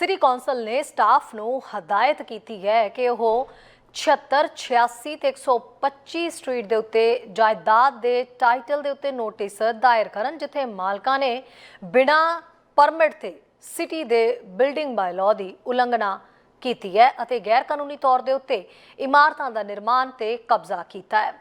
City council ਨੇ staff ਨੂੰ ਹਦਾਇਤ ਕੀਤੀ ਹੈ ਕਿ ਉਹ 76 86 ਤੇ 125 ਸਟਰੀਟ ਦੇ ਉੱਤੇ ਜਾਇਦਾਦ ਦੇ ਟਾਈਟਲ ਦੇ ਉੱਤੇ ਨੋਟਿਸ ਦਾਇਰ ਕਰਨ, ਜਿੱਥੇ ਮਾਲਕਾਂ ਨੇ ਬਿਨਾਂ ਪਰਮਿਟ ਤੇ ਸਿਟੀ ਦੇ ਬਿਲਡਿੰਗ ਬਾਇਲਾਅ ਦੀ ਉਲੰਘਣਾ ਕੀਤੀ ਹੈ ਅਤੇ ਗੈਰ ਕਾਨੂੰਨੀ ਤੌਰ ਦੇ ਉੱਤੇ ਇਮਾਰਤਾਂ ਦਾ ਨਿਰਮਾਣ ਤੇ ਕਬਜ਼ਾ ਕੀਤਾ ਹੈ।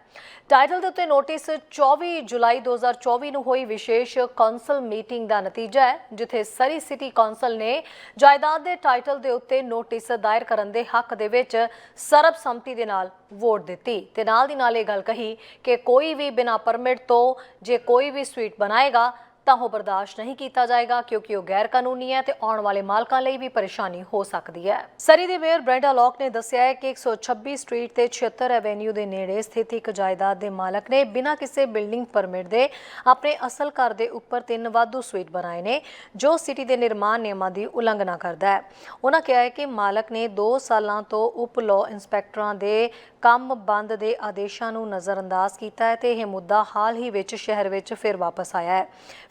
ਟਾਈਟਲ ਦੇ ਉੱਤੇ ਨੋਟਿਸ 24 ਜੁਲਾਈ 2024 ਨੂੰ ਹੋਈ ਵਿਸ਼ੇਸ਼ ਕੌਂਸਲ ਮੀਟਿੰਗ ਦਾ ਨਤੀਜਾ ਹੈ, ਜਿੱਥੇ ਸਰੀ ਸਿਟੀ ਕੌਂਸਲ ਨੇ ਜਾਇਦਾਦ ਦੇ ਟਾਈਟਲ ਦੇ ਉੱਤੇ ਨੋਟਿਸ ਦਾਇਰ ਕਰਨ ਦੇ ਹੱਕ ਦੇ ਵਿੱਚ ਸਰਬਸੰਮਤੀ ਦੇ ਨਾਲ ਵੋਟ ਦਿੱਤੀ। ਤੇ ਨਾਲ ਦੀ ਨਾਲ ਇਹ ਗੱਲ ਕਹੀ ਕਿ ਕੋਈ ਵੀ ਬਿਨਾਂ ਪਰਮਿਟ ਤੋਂ, ਜੇ ਕੋਈ ਵੀ ਸਵੀਟ ਬਣਾਏਗਾ ਤਾਂ ਉਹ ਬਰਦਾਸ਼ਤ ਨਹੀਂ ਕੀਤਾ ਜਾਏਗਾ ਕਿਉਂਕਿ ਉਹ ਗੈਰ ਕਾਨੂੰਨੀ ਹੈ ਤੇ ਆਉਣ ਵਾਲੇ ਮਾਲਕਾਂ ਲਈ ਵੀ ਪਰੇਸ਼ਾਨੀ ਹੋ ਸਕਦੀ ਹੈ। ਸਰੀ ਦੇ ਮੇਅਰ ਬ੍ਰੈਂਡਾ ਲੌਕ ਨੇ ਦੱਸਿਆ ਹੈ ਕਿ 126 ਸਟਰੀਟ ਤੇ 76 ਐਵੇਨਿਊ ਦੇ ਨੇੜੇ ਸਥਿਤ ਇੱਕ ਜਾਇਦਾਦ ਦੇ ਮਾਲਕ ਨੇ ਬਿਨਾਂ ਕਿਸੇ ਬਿਲਡਿੰਗ ਪਰਮਿਟ ਦੇ ਆਪਣੇ ਅਸਲ ਘਰ ਦੇ ਉੱਪਰ ਤਿੰਨ ਵਾਧੂ ਸਵੀਟ ਬਣਾਏ ਨੇ, ਜੋ ਸਿਟੀ ਦੇ ਨਿਰਮਾਣ ਨਿਯਮਾਂ ਦੀ ਉਲੰਘਣਾ ਕਰਦਾ ਹੈ। ਉਹਨਾਂ ਕਿਹਾ ਹੈ ਕਿ ਮਾਲਕ ਨੇ 2 ਸਾਲਾਂ ਤੋਂ ਉਪ ਲਾਅ ਇੰਸਪੈਕਟਰਾਂ ਦੇ ਕੰਮ ਬੰਦ ਦੇ ਆਦੇਸ਼ਾਂ ਨੂੰ ਨਜ਼ਰਅੰਦਾਜ਼ ਕੀਤਾ ਹੈ ਤੇ ਇਹ ਮੁੱਦਾ ਹਾਲ ਹੀ ਵਿੱਚ ਸ਼ਹਿਰ ਵਿੱਚ ਫਿਰ ਵਾਪਸ ਆਇਆ ਹੈ।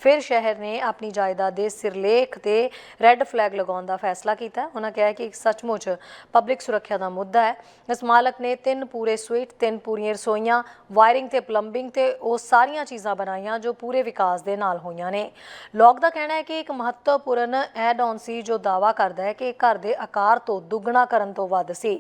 ਫਿਰ ਸ਼ਹਿਰ ਨੇ ਆਪਣੀ ਜਾਇਦਾਦ ਦੇ ਸਿਰਲੇਖ ਤੇ ਰੈੱਡ ਫਲੈਗ ਲਗਾਉਣ ਦਾ ਫੈਸਲਾ ਕੀਤਾ। ਉਹਨਾਂ ਕਿਹਾ ਕਿ ਇੱਕ ਸੱਚਮੁੱਚ ਪਬਲਿਕ ਸੁਰੱਖਿਆ ਦਾ ਮੁੱਦਾ ਹੈ। ਇਸ ਮਾਲਕ ਨੇ ਤਿੰਨ ਪੂਰੇ ਸਵੀਟ, ਤਿੰਨ ਪੂਰੀਆਂ ਰਸੋਈਆਂ ਵਾਇਰਿੰਗ ਤੇ ਪਲੰਬਿੰਗ ਤੇ ਉਹ ਸਾਰੀਆਂ ਚੀਜ਼ਾਂ ਬਣਾਈਆਂ ਜੋ ਪੂਰੇ ਵਿਕਾਸ ਦੇ ਨਾਲ ਹੋਈਆਂ ਨੇ। ਲੋਕ ਦਾ ਕਹਿਣਾ ਹੈ ਕਿ ਇੱਕ ਮਹੱਤਵਪੂਰਨ ਐਡ ਔਨ ਸੀ ਜੋ ਦਾਵਾ ਕਰਦਾ ਹੈ ਕਿ ਘਰ ਦੇ ਆਕਾਰ ਤੋਂ ਦੁੱਗਣਾ ਕਰਨ ਤੋਂ ਵੱਧ ਸੀ।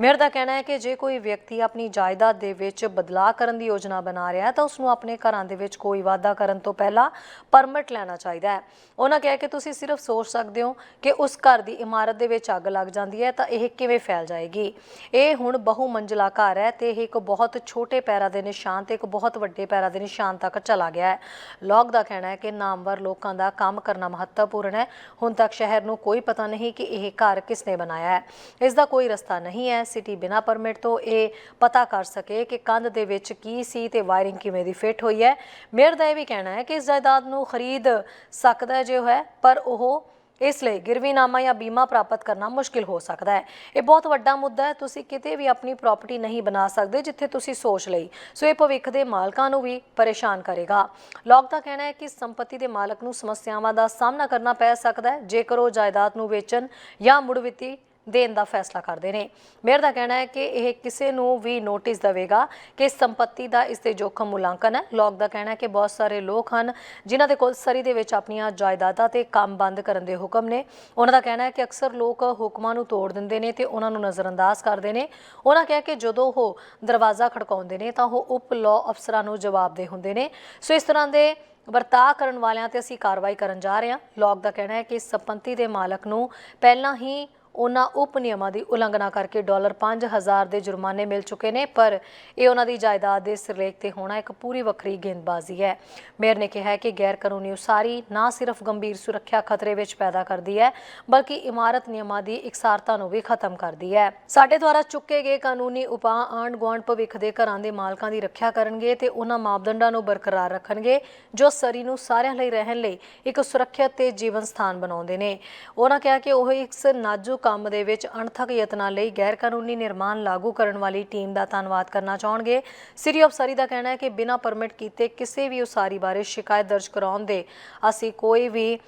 ਮੇਅਰ ਦਾ ਕਹਿਣਾ ਹੈ ਕਿ ਜੇ ਕੋਈ ਵਿਅਕਤੀ ਆਪਣੀ ਜਾਇਦਾਦ ਦੇ ਵਿੱਚ ਬਦਲਾਅ ਕਰਨ ਦੀ ਯੋਜਨਾ ਬਣਾ ਰਿਹਾ ਹੈ ਤਾਂ ਉਸ ਨੂੰ ਆਪਣੇ ਘਰਾਂ ਦੇ ਵਿੱਚ ਕੋਈ ਵਾਅਦਾ ਕਰਨ ਤੋਂ ਪਹਿਲਾਂ ਪਰਮਿਟ ਲੈਣਾ ਚਾਹੀਦਾ ਹੈ। ਉਹਨਾਂ ਕਿਹਾ ਕਿ ਤੁਸੀਂ ਸਿਰਫ ਸੋਚ ਸਕਦੇ ਹੋ ਕਿ ਉਸ ਘਰ ਦੀ ਇਮਾਰਤ ਦੇ ਵਿੱਚ ਅੱਗ ਲੱਗ ਜਾਂਦੀ ਹੈ ਤਾਂ ਇਹ ਕਿਵੇਂ ਫੈਲ ਜਾਏਗੀ। ਇਹ ਹੁਣ ਬਹੁ ਮੰਜ਼ਲਾ ਘਰ ਹੈ ਤੇ ਇਹ ਇੱਕ ਬਹੁਤ ਛੋਟੇ ਪੈਰਾਂ ਦੇ ਨਿਸ਼ਾਨ ਤੇ ਇੱਕ ਬਹੁਤ ਵੱਡੇ ਪੈਰਾਂ ਦੇ ਨਿਸ਼ਾਨ ਤੱਕ ਚਲਾ ਗਿਆ ਹੈ। ਲੋਕ ਦਾ ਕਹਿਣਾ ਹੈ ਕਿ ਨਾਮਵਰ ਲੋਕਾਂ ਦਾ ਕੰਮ ਕਰਨਾ ਮਹੱਤਵਪੂਰਨ ਹੈ। ਹੁਣ ਤੱਕ ਸ਼ਹਿਰ ਨੂੰ ਕੋਈ ਪਤਾ ਨਹੀਂ ਕਿ ਇਹ ਘਰ ਕਿਸਨੇ ਬਣਾਇਆ ਹੈ। ਇਸ ਦਾ ਕੋਈ ਰਸਤਾ ਨਹੀਂ ਹੈ। ਸਿਟੀ ਬਿਨਾ ਪਰਮਿਟ ਤੋਂ ਇਹ ਪਤਾ ਕਰ ਸਕੇ ਕਿ ਕੰਧ ਦੇ ਵਿੱਚ ਕੀ ਸੀ ਤੇ ਵਾਇਰਿੰਗ ਕਿਵੇਂ ਦੀ ਫਿੱਟ ਹੋਈ ਹੈ। ਮੇਅਰ ਦਾ ਇਹ ਵੀ ਕਹਿਣਾ ਹੈ ਕਿ ਇਸ ਜਾਇਦਾਦ ਨੂੰ ਖਰੀਦ ਸਕਦਾ ਜੇ ਹੈ, ਪਰ ਉਹ ਇਸ ਲਈ ਗਿਰਵੀਨਾਮਾ ਜਾਂ ਬੀਮਾ ਪ੍ਰਾਪਤ ਕਰਨਾ ਮੁਸ਼ਕਿਲ ਹੋ ਸਕਦਾ ਹੈ। ਇਹ ਬਹੁਤ ਵੱਡਾ ਮੁੱਦਾ ਹੈ, ਤੁਸੀਂ ਕਿਤੇ ਵੀ ਆਪਣੀ ਪ੍ਰਾਪਰਟੀ ਨਹੀਂ ਬਣਾ ਸਕਦੇ ਜਿੱਥੇ ਤੁਸੀਂ ਸੋਚ ਲਈ। ਸੋ ਇਹ ਭਵਿੱਖ ਦੇ ਮਾਲਕਾਂ ਨੂੰ ਵੀ ਪਰੇਸ਼ਾਨ ਕਰੇਗਾ। ਲੋਕ ਦਾ ਕਹਿਣਾ ਹੈ ਕਿ ਸੰਪਤੀ ਦੇ ਮਾਲਕ ਨੂੰ ਸਮੱਸਿਆਵਾਂ ਦਾ ਸਾਹਮਣਾ ਕਰਨਾ ਪੈ ਸਕਦਾ ਹੈ, ਜੇਕਰ ਉਹ ਜਾਇਦਾਦ ਨੂੰ ਵੇਚਣ ਜਾਂ ਮੁੜ ਵਿੱਤੀ ਦੇਣ ਦਾ ਫੈਸਲਾ ਕਰਦੇ ਨੇ। ਮੇਅਰ ਦਾ ਕਹਿਣਾ ਹੈ ਕਿ ਇਹ ਕਿਸੇ ਨੂੰ ਵੀ ਨੋਟਿਸ ਦੇਵੇਗਾ ਕਿ ਸੰਪਤੀ ਦਾ ਇਸ ਤੇ ਜੋਖਮ ਮੁਲਾਂਕਣ ਹੈ। ਲੋਕ ਦਾ ਕਹਿਣਾ ਹੈ ਕਿ ਬਹੁਤ ਸਾਰੇ ਲੋਕ ਹਨ ਜਿਨ੍ਹਾਂ ਦੇ ਕੋਲ ਸਰੀ ਦੇ ਵਿੱਚ ਆਪਣੀਆਂ ਜਾਇਦਾਦਾਂ ਤੇ ਕੰਮ ਬੰਦ ਕਰਨ ਦੇ ਹੁਕਮ ਨੇ। ਉਹਨਾਂ ਦਾ ਕਹਿਣਾ ਹੈ ਕਿ ਅਕਸਰ ਲੋਕ ਹੁਕਮਾਂ ਨੂੰ ਤੋੜ ਦਿੰਦੇ ਨੇ ਤੇ ਉਹਨਾਂ ਨੂੰ ਨਜ਼ਰਅੰਦਾਜ਼ ਕਰਦੇ ਨੇ। ਉਹਨਾਂ ਕਿਹਾ ਕਿ ਜਦੋਂ ਉਹ ਦਰਵਾਜ਼ਾ ਖੜਕਾਉਂਦੇ ਨੇ ਤਾਂ ਉਹ ਉਪ ਲਾਅ ਅਫਸਰਾਂ ਨੂੰ ਜਵਾਬਦੇ ਹੁੰਦੇ ਨੇ। ਸੋ ਇਸ ਤਰ੍ਹਾਂ ਦੇ ਵਰਤਾਅ ਕਰਨ ਵਾਲਿਆਂ ਤੇ ਅਸੀਂ ਕਾਰਵਾਈ ਕਰਨ ਜਾ ਰਹੇ ਹਾਂ। ਲੋਕ ਦਾ ਕਹਿਣਾ ਹੈ ਕਿ ਸੰਪਤੀ ਦੇ ਮਾਲਕ ਨੂੰ ਪਹਿਲਾਂ ਹੀ ਉਹਨਾਂ ਉਪ ਨਿਯਮਾਂ ਦੀ ਉਲੰਘਣਾ ਕਰਕੇ ਡਾਲਰ 5000 ਦੇ ਜੁਰਮਾਨੇ ਮਿਲ ਚੁੱਕੇ ਨੇ, ਪਰ ਇਹ ਉਹਨਾਂ ਦੀ ਜਾਇਦਾਦ ਦੇ ਸਿਰਲੇਖ ਤੇ ਹੋਣਾ ਇੱਕ ਪੂਰੀ ਵੱਖਰੀ ਗੇਂਦਬਾਜ਼ੀ ਹੈ। ਮੇਅਰ ਨੇ ਕਿਹਾ ਕਿ ਗੈਰ ਕਾਨੂੰਨੀ ਉਸਾਰੀ ਨਾ ਸਿਰਫ ਗੰਭੀਰ ਸੁਰੱਖਿਆ ਖਤਰੇ ਵਿੱਚ ਪੈਦਾ ਕਰਦੀ ਹੈ, ਬਲਕਿ ਇਮਾਰਤ ਨਿਯਮਾਂ ਦੀ ਇਕਸਾਰਤਾ ਨੂੰ ਵੀ ਖਤਮ ਕਰਦੀ ਹੈ। ਸਾਡੇ ਦੁਆਰਾ ਚੁੱਕੇ ਗਏ ਕਾਨੂੰਨੀ ਉਪਾਅ ਆਂਡ ਗੁਆਂਢ ਭਵਿੱਖ ਦੇ ਘਰਾਂ ਦੇ ਮਾਲਕਾਂ ਦੀ ਰੱਖਿਆ ਕਰਨਗੇ ਤੇ ਉਹਨਾਂ ਮਾਪਦੰਡਾਂ ਨੂੰ ਬਰਕਰਾਰ ਰੱਖਣਗੇ, ਜੋ ਸਰੀ ਨੂੰ ਸਾਰਿਆਂ ਲਈ ਰਹਿਣ ਲਈ ਇੱਕ ਸੁਰੱਖਿਅਤ ਤੇ ਜੀਵਨ ਸਥਾਨ ਬਣਾਉਂਦੇ ਨੇ। ਉਹਨਾਂ ਕਿਹਾ ਕਿ ਉਹ ਇੱਕ ਨਾਜ਼ੁਕ ਕੰਮ ਦੇ ਵਿੱਚ ਅਣਥਕ ਯਤਨਾਂ ਲਈ ਗੈਰ ਕਾਨੂੰਨੀ ਨਿਰਮਾਣ ਲਾਗੂ ਕਰਨ ਵਾਲੀ ਟੀਮ ਦਾ ਧੰਨਵਾਦ ਕਰਨਾ ਚਾਹਣਗੇ। ਸਿਟੀ ਆਫ ਸਰੀ ਦਾ ਕਹਿਣਾ ਹੈ ਕਿ ਬਿਨਾਂ ਪਰਮਿਟ ਕੀਤੇ ਕਿਸੇ ਵੀ ਉਸਾਰੀ ਬਾਰੇ ਸ਼ਿਕਾਇਤ ਦਰਜ ਕਰਾਉਣ ਦੇ ਅਸੀਂ ਕੋਈ ਵੀ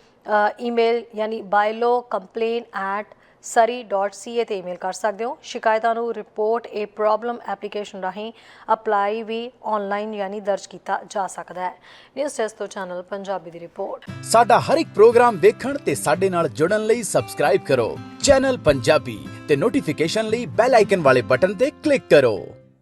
ਈਮੇਲ ਯਾਨੀ ਬਾਇਲੋ ਕੰਪਲੇਨ ਐਟ sari.ca ਤੇ ਈਮੇਲ ਕਰ ਸਕਦੇ ਹੋ। ਸ਼ਿਕਾਇਤਾਂ ਨੂੰ ਰਿਪੋਰਟ ਏ ਪ੍ਰੋਬਲਮ ਐਪਲੀਕੇਸ਼ਨ ਰਾਹੀਂ ਅਪਲਾਈ ਵੀ ਆਨਲਾਈਨ ਯਾਨੀ ਦਰਜ ਕੀਤਾ ਜਾ ਸਕਦਾ ਹੈ। ਨਿਊਜ਼ ਡੈਸਕ ਤੋਂ ਚੈਨਲ ਪੰਜਾਬੀ ਦੀ ਰਿਪੋਰਟ ਸਾਡਾ ਹਰ ਇੱਕ ਪ੍ਰੋਗਰਾਮ ਵੇਖਣ ਤੇ ਸਾਡੇ ਨਾਲ ਜੁੜਨ ਲਈ ਸਬਸਕ੍ਰਾਈਬ ਕਰੋ। ਚੈਨਲ ਪੰਜਾਬੀ ਤੇ ਨੋਟੀਫਿਕੇਸ਼ਨ ਲਈ ਬੈਲ ਆਈਕਨ ਵਾਲੇ ਬਟਨ ਤੇ ਕਲਿੱਕ ਕਰੋ।